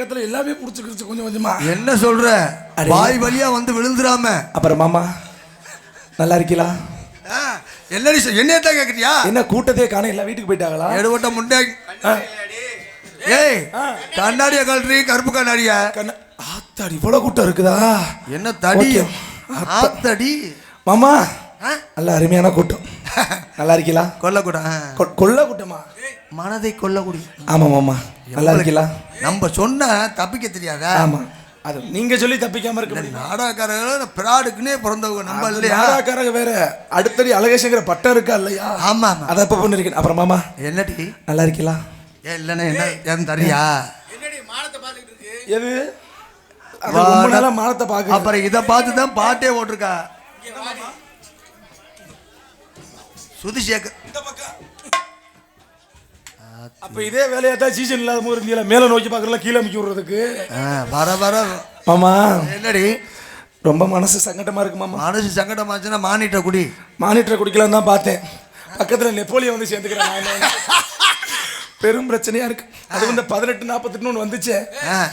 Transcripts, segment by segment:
நேத்துல இருந்து கத்துற கத்துல எல்லாமே புடிச்சுக்கிச்சு கொஞ்சம் கொஞ்சமா. என்ன சொல்ற. வாய் வழியா வந்து விழுந்துராம அப்புறம் மாமா நல்லா இருக்கீங்களா ஆ, என்னடி சொ- என்னையத்தான் கேக்குறியா? என்ன கூட்டத்தையே காண எல்லா வீட்டுக்கு போயிட்டாங்களா? எடுவட்ட முண்டை. ஏய் கண்ணாடிய கழட்டி கருப்பு கண்ணாடிய. கண்ண ஆத்தாடி இவ்வளவு கூட்டம் இருக்குதா? என்ன தடி. ஆத்தடி? மாமா? நல்ல அருமையான கூட்டம். நல்லா இருக்கீங்களா கொல்லக்கூட கொ- கொல்ல கூட்டமா? மனதை கொல்லக்கூடிய ஆமா மாமா நல்லா இருக்கீங்களா? நம்ம சொன்னா தப்பிக்க தெரியாதா? ஆமா. அது நீங்க சொல்லி தப்பிக்காம இருக்க முடியும். நாடகக்காரங்க பிராடுக்குன்னே பிறந்தவங்க நம்ம இல்லையா? நாடாக்காரங்க வேற. அடுத்தடி அழகேசங்கிற பட்டம் இருக்கா இல்லையா? ஆமா ஆமா அதை இப்ப பண்ணிருக்கேன் அப்புறம் மாமா. என்னடி? நல்லா இருக்கீங்களா? ஏ இல்லைன்னா என்ன ஏன் தரியா எது? அது ரொம்ப நாளா மானத்தை பாக்க அப்புறம் இதை பார்த்து தான் பாட்டே ஓட்டிருக்கா. சுதிசேகர் அப்ப இதே வேலையா தான் சீசன் இல்லாத போது இருந்தீங்களா மேல நோக்கி பாக்குறல கீழே அமைக்க விடுறதுக்கு? வர வர. மாமா. என்னடி? ரொம்ப மனசு சங்கடமா இருக்கு மாமா. மனசு சங்கடமாச்சுன்னா மானிட்ட குடி. மானிட்டர் குடிக்கலாம் தான் பார்த்தேன். பக்கத்துல நெப்போலியன் வந்து சேர்ந்துக்கிறேன். பெரும் பிரச்சனையா இருக்கு. அது வந்து பதினெட்டு நாற்பத்தெட்டு வந்துச்சு.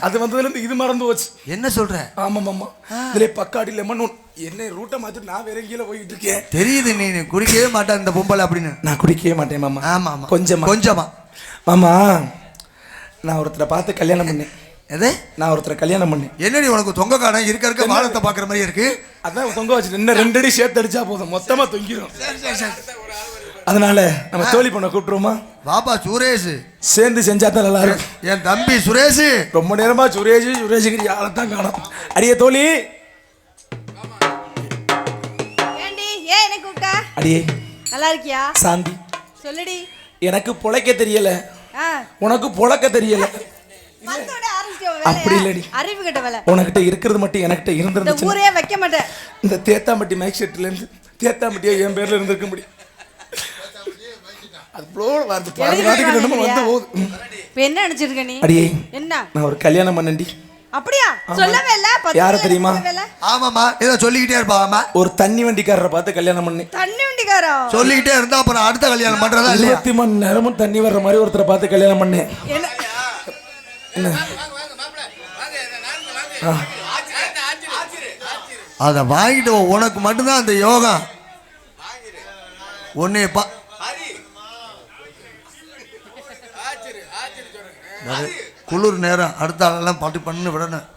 அது வந்ததுல இருந்து இது மறந்து போச்சு. என்ன சொல்ற? ஆமா மாமா. இதுல பக்காடி லெமன் என்ன ரூட்டை மாத்திட்டு நான் வேற கீழே போயிட்டு இருக்கேன். தெரியுது நீ குடிக்கவே மாட்டேன் இந்த பொம்பளை அப்படின்னு. நான் குடிக்கவே மாட்டேன் மாமா. ஆமா ஆமா. கொஞ்சமா. கொஞ்சமா. மாமா நான் ஒருத்தரை பார்த்து கல்யாணம் பண்ணேன். எது? நான் ஒருத்தரை கல்யாணம் பண்ணேன். என்னடி உனக்கு தொங்க காடம் இருக்க இருக்க வானத்தை பாக்குற மாதிரி இருக்கு. அதான் தொங்க வச்சுட்டு இன்னும் ரெண்டு அடி சேர்த்து அடிச்சா போதும். மொத்தமா தொங்கிரும். அதனால நம்ம தோழி பொண்ணை கூப்பிட்டுருவோமா? பாப்பா சுரேஷ். சேர்ந்து செஞ்சா தான் நல்லா இருக்கும். என் தம்பி சுரேஷ். ரொம்ப நேரமா சுரேஷ் சுரேஷுக்கு யாரை தான் காணும். அடியே தோழி. அடியே. நல்லா இருக்கியா? சாந்தி. சொல்லுடி. எனக்கு பொழைக்க தெரியல. உனக்கு பொழக்க தெரியல. அப்படி. இல்லடி. அறிவு கட்ட வேலை. உனக்கிட்ட இருக்கிறது மட்டும் எனக்கிட்ட இந்த இருந்திருந்துச்சு ஊரே வைக்க மாட்டேன். இந்த தேத்தாம்பட்டி மைக் செட்ல இருந்து தேத்தாம்பட்டியா என் பேர்ல இருந்திருக்க முடியும். அது வந்து? போகுது. இப்ப என்ன நினைச்சிருக்க நீ? அடியே என்ன? நான் ஒரு கல்யாணம் பண்ணண்டி அப்படியா? சொல்லவே இல்ல. யாரை தெரியுமா? ஆமாமா ஏதோ சொல்லிக்கிட்டே இருப்பா ஒரு தண்ணி வண்டிக்காரரை பார்த்து கல்யாணம் பண்ணேன் தண்ணி வண்டிக்காரோ சொல்லிக்கிட்டே இருந்தா அப்புறம் அடுத்த கல்யாணம் பண்றதா இருபத்தி மணி நேரமும் தண்ணி வர்ற மாதிரி ஒருத்தரை பார்த்து கல்யாணம் பண்ணேன் அதை வாங்கிட்டு வா. உனக்கு மட்டும்தான் அந்த யோகம். உன்னை பா குளிர் நேரம் அடுத்த ஆளெல்லாம் பாட்டு பண்ணு விடணும்.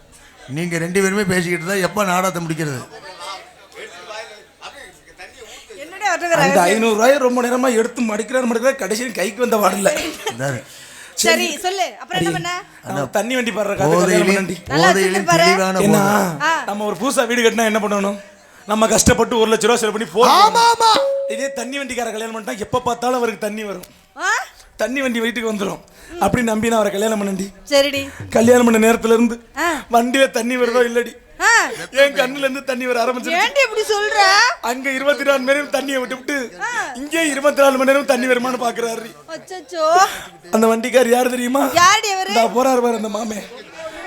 நீங்க ரெண்டு பேருமே பேசிக்கிட்டு தான் எப்போ நாடகத்தை முடிக்கிறது? அந்த ஐநூறு ரூபாய் ரொம்ப நேரமா எடுத்து மடிக்கிறார் மடிக்கிறார் கடைசியில் கைக்கு வந்த வாடல. சரி சொல்லு. அப்புறம் என்ன பண்ண? தண்ணி வண்டி பாடுற. தெளிவான என்ன. நம்ம ஒரு புதுசா வீடு கட்டினா என்ன பண்ணணும்? நம்ம கஷ்டப்பட்டு ஒரு லட்ச ரூபா செலவு பண்ணி ஆமா இதே தண்ணி வண்டிக்கார கல்யாணம் பண்ணிட்டா எப்ப பார்த்தாலும் அவருக்கு தண்ணி வரும்? தண்ணி வண்டி வீட்டுக்கு வந்துடும் அப்படி நம்பி நான் அவரை கல்யாணம் பண்ணண்டி. சரிடி. கல்யாணம் பண்ண நேரத்துல இருந்து. வண்டியில தண்ணி வருதோ இல்லடி. என் கண்ணுல இருந்து தண்ணி வர ஆரம்பிச்சிருச்சு. ஏன்டி இப்படி சொல்ற? அங்க இருபத்தி நாலு மணி நேரம் தண்ணியை விட்டு விட்டு இங்கே இருபத்தி நாலு மணி நேரம் தண்ணி வருமானு பாக்குறாரு அச்சச்சோ. அந்த வண்டிக்கார் யாரு தெரியுமா? இந்த போறாரு பாரு அந்த மாமே.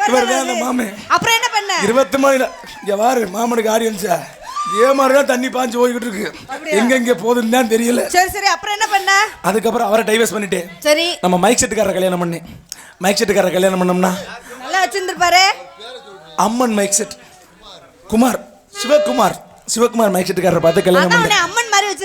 இவர் தான் அந்த மாமே. அப்புறம் என்ன பண்ண? இருபத்தி மணி இங்க மாமனுக்கு ஆடியன்ஸா இதே மாதிரி தான் தண்ணி பாஞ்சு போய்கிட்டு இருக்கு. எங்க எங்க போகுதுன்னு தான் தெரியல. சரி சரி அப்புறம் என்ன பண்ண? அதுக்கப்புறம் அவரை டைவர்ஸ் பண்ணிட்டேன் சரி. நம்ம மைக் செட்டுக்காரரை கல்யாணம் பண்ணேன் மைக் செட்டுக்காரரை கல்யாணம் பண்ணோம்னா நல்லா வச்சிருந்துருப்பாரு. Amman mike set Kumar Sivakumar Sivakumar mike செட்டுக்காரரை பார்த்து கல்யாணம் பண்ணேன்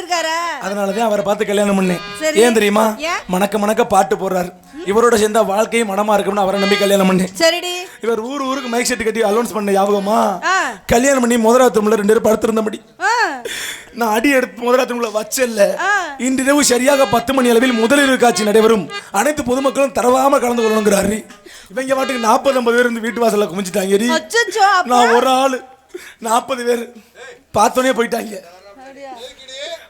உன்னை அம்மன் மாதிரி வச்சிருக்காரு அதனால தான் அவரை பார்த்து கல்யாணம் பண்ணேன். ஏன் தெரியுமா? மணக்க மணக்க பாட்டு போடுறாரு. இவரோட சேர்ந்தா வாழ்க்கையும் மனமா இருக்கும்னு அவரை நம்பி கல்யாணம் பண்ணேன். சரிடி. இவர் ஊர் ஊருக்கு மைக் செட் கட்டி அலௌன்ஸ் பண்ண ஞாபகமா. கல்யாணம் பண்ணி முதலாத்திரமுல ரெண்டு பேரும் படுத்திருந்தபடி. நான் அடி எடுத்து முதலாத்திரமுல வச்சல்ல ஆ. இன்றிரவு சரியாக பத்து மணி அளவில் முதலிரவு காட்சி நடைபெறும். அனைத்து பொதுமக்களும் தரவாம கலந்து கொள்ளணுங்கிறாரு. இவங்க பாட்டுக்கு நாற்பது ஐம்பது பேர் இருந்து வீட்டு வாசல்ல குமிச்சிட்டாங்க நான் ஒரு ஆளு. நாற்பது பேர். பார்த்தோன்னே போயிட்டாங்க.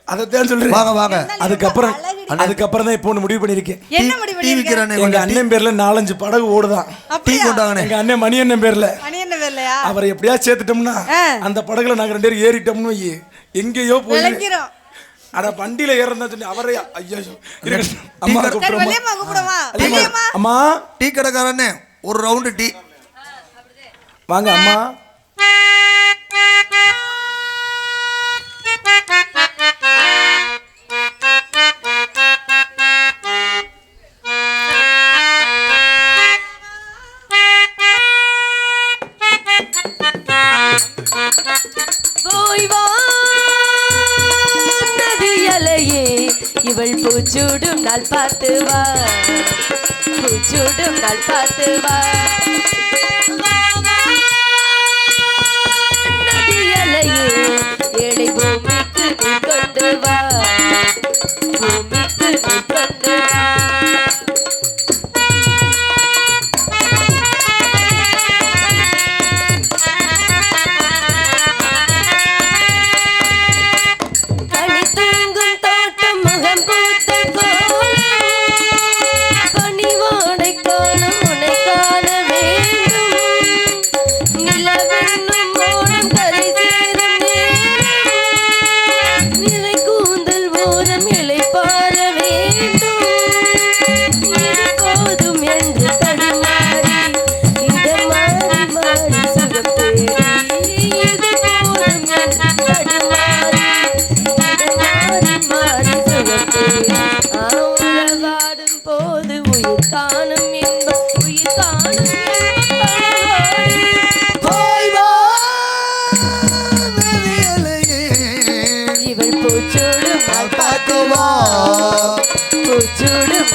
அதைத்தான் சொல்றேன். வாங்க வாங்க. அதுக்கப்புறம். அதுக்கப்புறம் தான் இப்போ ஒன்று முடிவு பண்ணியிருக்கேன் என்ன முடிவு டீ பண்ணிருக்க? விற்கிறானே எங்க அண்ணன் பேர்ல நாலஞ்சு படகு ஓடுதான். டீ அப்படியா? கொண்டாங்கண்ணே எங்க அண்ணன் மணி அண்ணன் பேர்ல. மணி என்ன வேலையா அவரை எப்படியா சேர்த்துட்டோம்னா ஆ. அந்த படகுல நாங்க ரெண்டு பேரும் ஏறிட்டோம்னு வையி, எங்கேயோ போய் விளங்கிறோம் அட வண்டியில ஏறதா சொல்லி அவரே ஐயோ. அம்மா சரி கூப்பிடுறோமா வள்ளியம்மா கூப்பிடுவா வள்ளியம்மா அம்மா. டீ கடைக்காரனே ஒரு ரவுண்டு டீ. வாங்க அம்மா. பூச்சூடும் நாள் பார்த்து வா பூச்சூடும் நாள் பார்த்து வா ஏழை பூமிக்கு கொண்டு வா.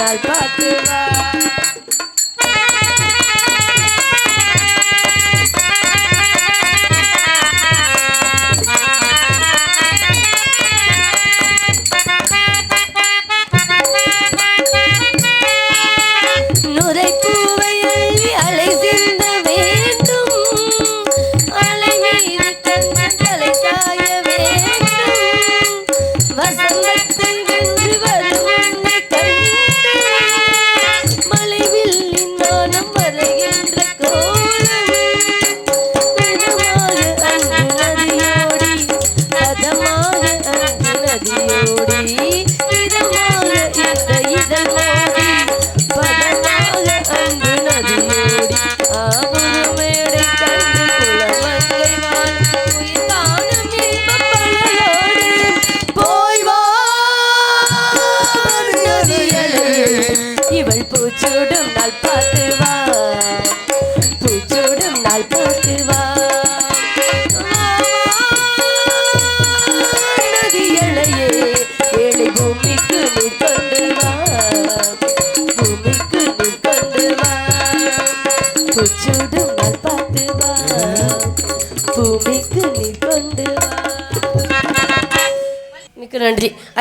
நாள் பார்த்து வா பூச்சூடும்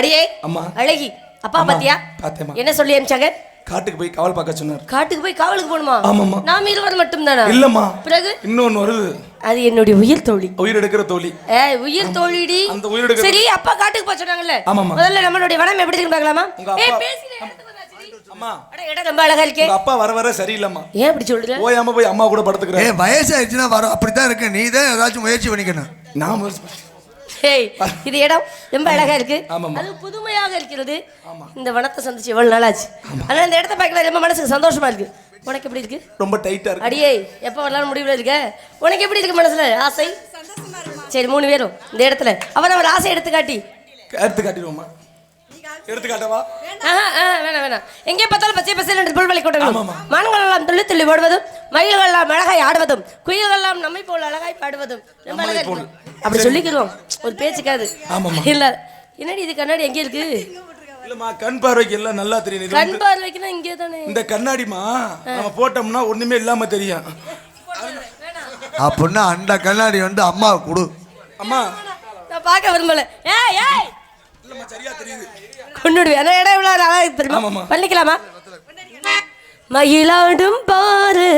அடியே அம்மா. அழகி. அப்பா பாத்தியா? பார்த்தேம்மா. என்ன சொல்லி அனுப்பிச்சாங்க? காட்டுக்கு போய் காவல் பார்க்க சொன்னார். காட்டுக்கு போய் காவலுக்கு போகணுமா? ஆமாம்மா. நாம இருவர் மட்டும் தானா இல்லம்மா. பிறகு? இன்னொன்னு வருது. அது என்னுடைய உயிர் தோழி. உயிர் எடுக்கிற தோழி. ஏ உயிர் தோழிடி. அந்த உயிர் எடுக்கிற- சரி அப்பா காட்டுக்கு போக சொன்னாங்கல்ல. ஆமாம்மா. முதல்ல நம்மளுடைய வனம் எப்படி இருக்கு பார்க்கலாமா? பேசினே. அம்மா. இடம் ரொம்ப அழகா இருக்கே. அப்பா வர வர சரியில்லைம்மா. ஏன் இப்படி சொல்ற? ஓயாம போய் அம்மா கூட படுத்துக்கிறேன். ஏய் வயசாயிடுச்சுன்னா வரும். அப்படித்தான் இருக்கு நீ தான் ஏதாச்சும் முயற்சி பண்ணிக்கணும். நான் முயற்சி- ஏய் இது இடம் ரொம்ப அழகா இருக்கு. அது புதுமையாக இருக்கிறது. இந்த வனத்தை சந்திச்சு எவ்வளவு நாளாச்சு? ஆனா இந்த இடத்த பார்க்கல ரொம்ப மனசுக்கு சந்தோஷமா இருக்கு. உனக்கு எப்படி இருக்கு? ரொம்ப டைட்டா இருக்கு. அடியே எப்போ வரலாம்னு முடிவுல இருக்க? உனக்கு எப்படி இருக்கு மனசுல? ஆசை? சரி மூணு பேரும் இந்த இடத்துல. அவன் அவர் ஆசை எடுத்து காட்டி எடுத்து காட்டிடுவோம்மா எடுத்து காட்டவா ஆஹா, ஆ, வேணாம் வேணாம். எங்கே பார்த்தாலும் பச்சை பசேல் என்று புல்வெளி கூட்டங்களும். மான்கள் எல்லாம் துள்ளி துள்ளி ஓடுவதும் மயில்கள் எல்லாம் அழகாய் ஆடுவதும் குயில்கள் எல்லாம் நம்மை போல் அழகாய் பாடுவதும் நம்மை அழகா போல். இருக்கு அப்படி சொல்லிக்கிறோம் ஒரு பேச்சுக்காது. இல்ல என்னடி இது கண்ணாடி எங்க இருக்கு? இல்லம்மா கண் பார்வைக்கு எல்லாம் நல்லா தெரியும் இது கண் பார்வைக்குன்னா இங்கே தானே. இந்த கண்ணாடிமா நம்ம போட்டோம்னா ஒண்ணுமே இல்லாம தெரியும். அப்படின்னா அந்த கண்ணாடி வந்து அம்மாவுக்கு கொடு. அம்மா. நான் பார்க்க விரும்பல. ஏய் ஏய். இல்லம்மா சரியா தெரியுது. கொண்டுடுவேன் அந்த இடம் இவ்வளோ அழகா இருக்கு தெரியுமா. பண்ணிக்கலாமா மயிலாடும் பாரு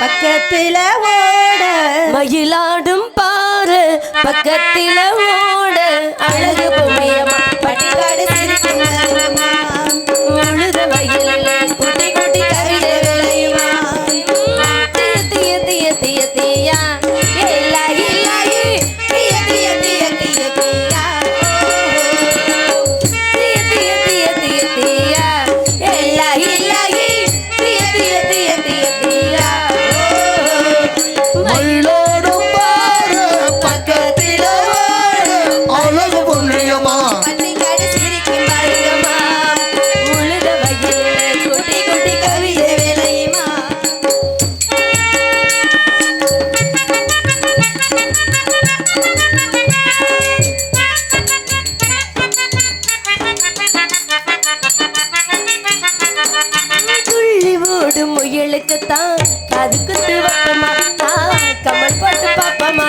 பக்கத்துல ஓட. மயிலாடும் பாரு பக்கத்தில ஓட. அழகு பொம்மியம்மா. பட்டிக்காடு துள்ளி ஓடும் முயலுக்கு தான் குத்து வைப்பமா கமல் பாட்டு பாப்பமா.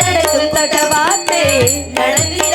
நடக்கும் தடவாத்தே. நடந்திட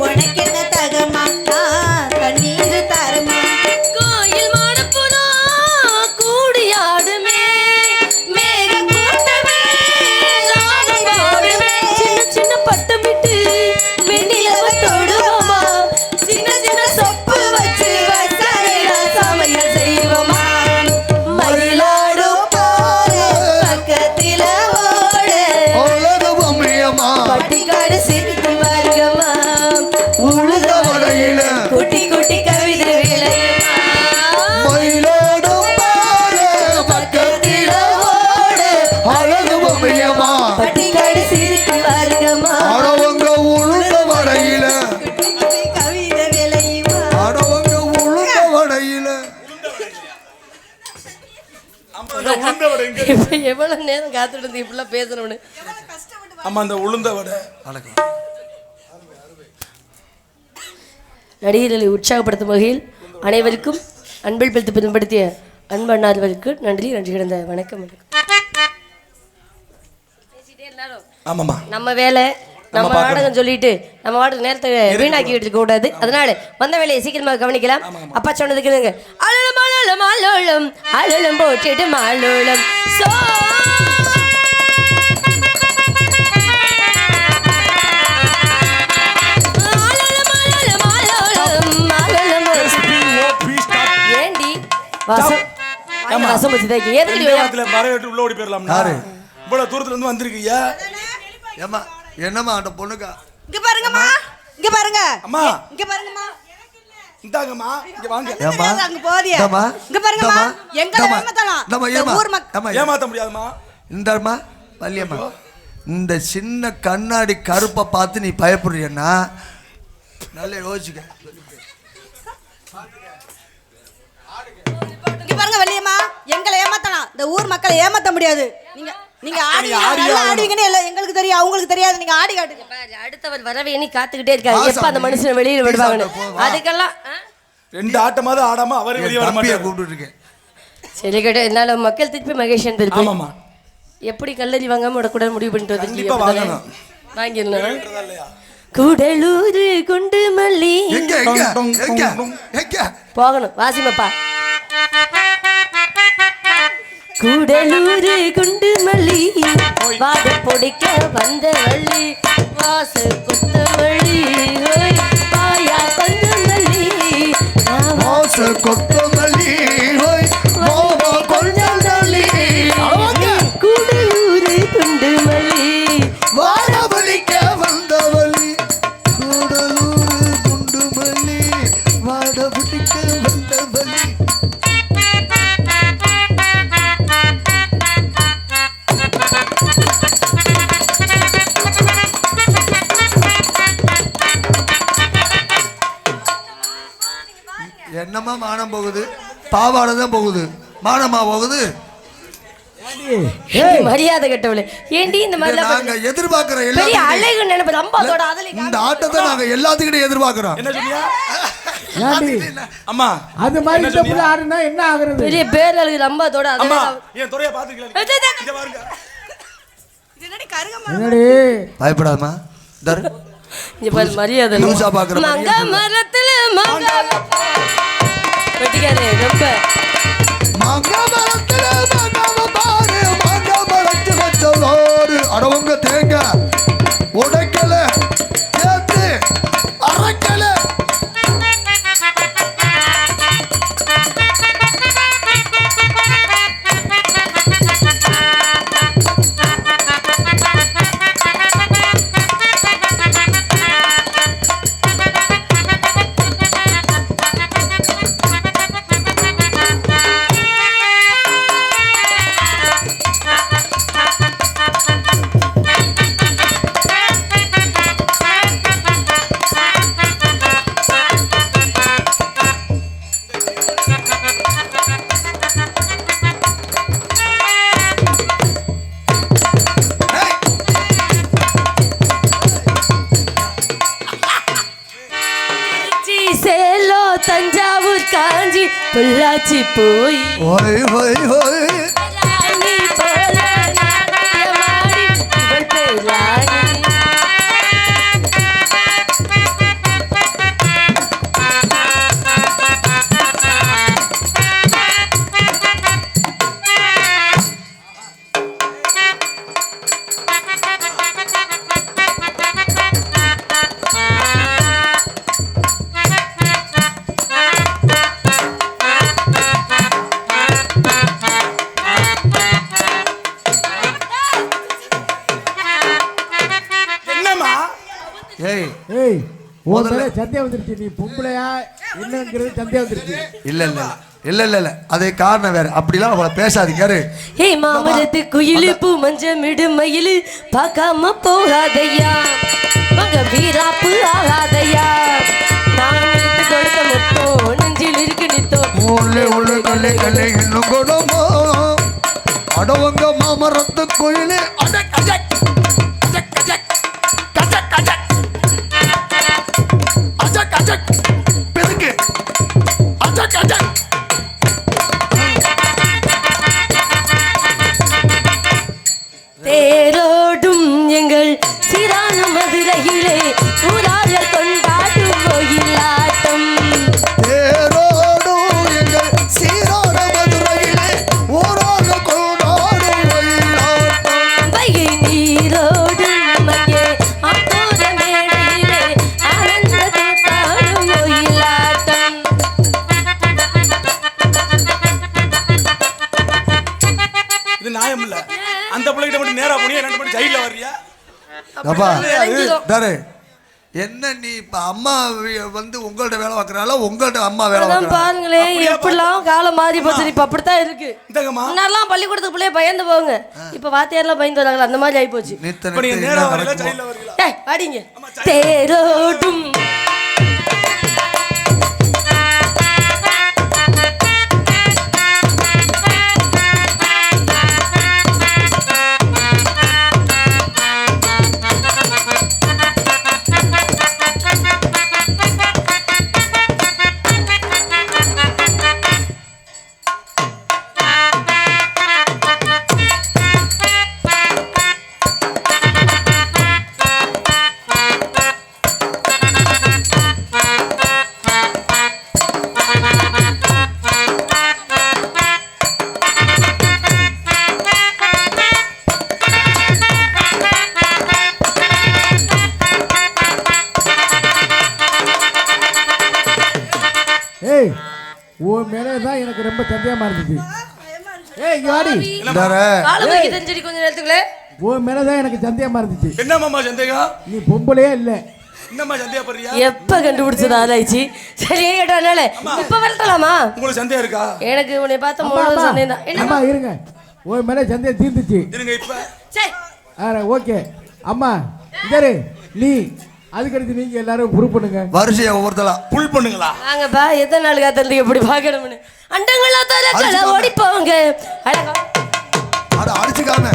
உனக்கு இப்ப எவ்வளவு நேரம் காத்துட்டு இருந்து இப்படிலாம் பேசணும்னு? ஆமா அந்த உளுந்த வடை. நடிகர்களை உற்சாகப்படுத்தும் வகையில் அனைவருக்கும் அன்பில் பிடித்து பயன்படுத்திய அன்பு அண்ணாதவருக்கு நன்றி நன்றி கிடந்த வணக்கம் வணக்கம். ஆமாம்மா. நம்ம வேலை நம்ம. நாடகம் சொல்லிட்டு நம்ம வாட்டுக்கு நேரத்தை வீணாக்கிட்டு இருக்க கூடாது. அதனால வந்த வேலையை சீக்கிரமாக கவனிக்கலாம் அப்பா சொன்னதுக்கு இதுங்க அலுலம் அலுலம் அலுலம் அலுலம் போட்டுட்டு மாலுலம். சோ வசம். வசம் வச்சு தான் எதுக்கு உள்ள ஓடி போயிடலாம்? இவ்வளவு தூரத்துல இருந்து வந்திருக்கீங்க. ஏம்மா? என்னம்மா அந்த பொண்ணுக்கா? இங்க பாருங்கம்மா. இங்க பாருங்க. அம்மா. இங்க பாருங்கம்மா. இந்தாங்கம்மா. இங்க வாங்க. ஏம்மா. அங்க. இங்க பாருங்கம்மா. இந்தாம்மா. ஏமாத்தலாம் இந்த ஏம்மா. ஊர் மக்கள் ஏமாத்த முடியாதுமா இந்தாம்மா வள்ளியம்மா. இந்த சின்ன கண்ணாடி கருப்பை பார்த்து நீ பயப்படுறியன்னா? நல்லா யோசிச்சுக்க. இங்க பாருங்க வள்ளியம்மா. எங்களை ஏமாத்தலாம். இந்த ஊர் மக்களை ஏமாத்த முடியாது. நீங்க நீங்க ஆடி. ஆடுவீங்கன்னு எல்லாம் எங்களுக்கு தெரியும் அவங்களுக்கு தெரியாது நீங்க ஆடி காட்டுங்க. பாரு, அடுத்தவர் வரவே நீ காத்துக்கிட்டே இருக்காரு எப்ப அந்த. மனுஷனை வெளியில விடுவாங்கன்னு? போ, வா. அதுக்கெல்லாம்? ரெண்டு ஆட்டமாவது ஆடாம அவரே வெளியே வர மாட்டாரு. கூப்பிட்டு இருக்கேன் சரி கேட்ட என்னால மக்கள் திருப்பி மகேஷன் திருப்பி ஆமாம்மா. எப்படி கல்லறி வாங்காம விடக்கூடாது முடிவு பண்ணிட்டு வாங்கணும். வாங்கிடலாம் கூடலூர் குண்டு மல்லி. போகணும் வாசிமப்பா கூடலூர் குண்டு மல்லி வாட பொடிக்க வந்த வள்ளி வாச குத்த வள்ளி ஓய், வாயா கொஞ்சம் மல்லி நான் வா- என்னம்மா மானம் போகுது? பாவாடை தான் போகுது. மானமா போகுது? ஏண்டி? மரியாதை கட்டவளே? ஏண்டி இந்த மாதிரிலாம் நாங்க எதிர்பார்க்கிற பெரிய எல்லாத்துக்கிட்டையும் அழகு நினைப்பு ரொம்ப இந்த ஆட்டத்தை நாங்க எல்லாத்துக்கிட்டையும் எதிர்பார்க்கிறோம். என்ன சொன்னியா ஏண்டி? அம்மா அது மாதிரி இந்த புள்ள ஆடுனா என்ன ஆகுறது? பெரிய பேர் அழகு ரொம்ப அம்மா என் துறையை பாத்துக்கலாம் பயப்படாதமா தரு இங்க பாரு மரியாதை மங்க மரத்துல மங்க வெட்டிக்காதே ரொம்ப. பாரு அடவங்க தேங்க. காஞ்சி பொள்ளாச்சி போய் ஓய் ஓய் சந்தேகம் வந்துருச்சு நீ பொம்பளையா? என்னங்கிறது சந்தேகம் வந்துருச்சு இல்ல இல்ல இல்ல. இல்ல இல்ல அது காரணம் வேற. அப்படிலாம் அவளை பேசாதீங்க ஹே மாமரத்து குயிலு பூ மஞ்சமிடு மயிலு பார்க்காம போகாதையா? மக வீராப்பு ஆகாதையா? நான் எடுத்து கொடுத்த மொத்தம் நெஞ்சில் இருக்கு நித்தோ. உள்ளே உள்ள கல்லை கல்லை இன்னும் கொடுமோ அடவங்க மாமரத்து கோயிலே. அடக் அடக் கஜக் கஜக் அஜக் மட்டும் ஜெயில வர்றியா அப்பா. தரு என்ன நீ இப்ப அம்மா வந்து உங்கள்ட்ட வேலை பார்க்கறாளா? உங்கள்ட்ட அம்மா வேலை பார்க்கறாளா? பாருங்களேன் எப்படிலாம் காலம் மாறி போச்சு இப்ப அப்படித்தான் இருக்கு. இந்தங்கம்மா. முன்னாடிலாம் பள்ளிக்கூடத்துக்கு பிள்ளைய பயந்து போங்க. இப்ப வாத்தியார்லாம் பயந்து வராங்களா அந்த மாதிரி ஆகி போச்சு நேரா? ஜெயில வாடிங்க. தேரோடும் சந்தேகமா இருந்துச்சு ஏய் வைக்க தெரிஞ்சடி கொஞ்ச நேரத்துக்குள்ளே. உன் மேலே தான் எனக்கு சந்தேகமா இருந்துச்சு. என்னம்மா சந்தேகம்? நீ பொம்பளையே இல்லை. எப்ப கண்டுபிடிச்சது ஆராய்ச்சி? சரி இப்ப உங்களுக்கு சந்தேகம் இருக்கா? எனக்கு உன்னை பார்த்த அம்மா மூணு சந்தேகம் தான். என்ன அம்மா இருங்க. உன் மேலே சந்தேகம் தீர்ந்துச்சு. இருங்க இப்ப. சரி. ஆ ஓகே. அம்மா இதாரு நீ அதுக்கடுத்து நீங்க எல்லாரும் ப்ரூவ் பண்ணுங்க. வரிசையை ஒவ்வொருத்தலா புல் பண்ணுங்களா? வாங்கப்பா எத்தனை நாள் காத்திருந்து எப்படி பார்க்கணும்னு. அண்டங்களா தரக்கல அடிச்சுக்கோங்க. ஓடி போங்க அழகா அட அடிச்சுக்காம.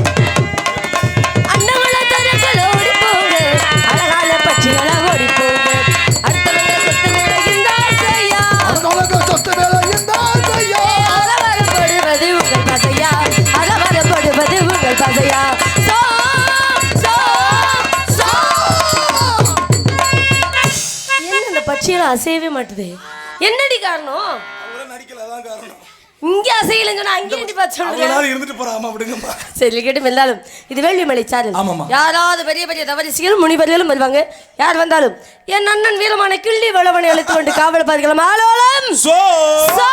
அசையவே மாட்டுது. என்னடி காரணம்? இங்க அசையலன்னு சொன்னா அங்கே நின்று பார்த்து சொல்லுங்க. அவங்களால இருந்துட்டு போறாமா விடுங்கம்மா. சரி கேட்டு வெல்லாலும் இது வேள்விமலை. யாராவது பெரிய பெரிய தவரிசிகளும் முனிவர்களும் வருவாங்க. யார் வந்தாலும் என் அண்ணன் வீரமான கிள்ளி வளவனை அழைத்து கொண்டு காவல் பார்க்கலாம். ஆலோலம் சோ. சோ.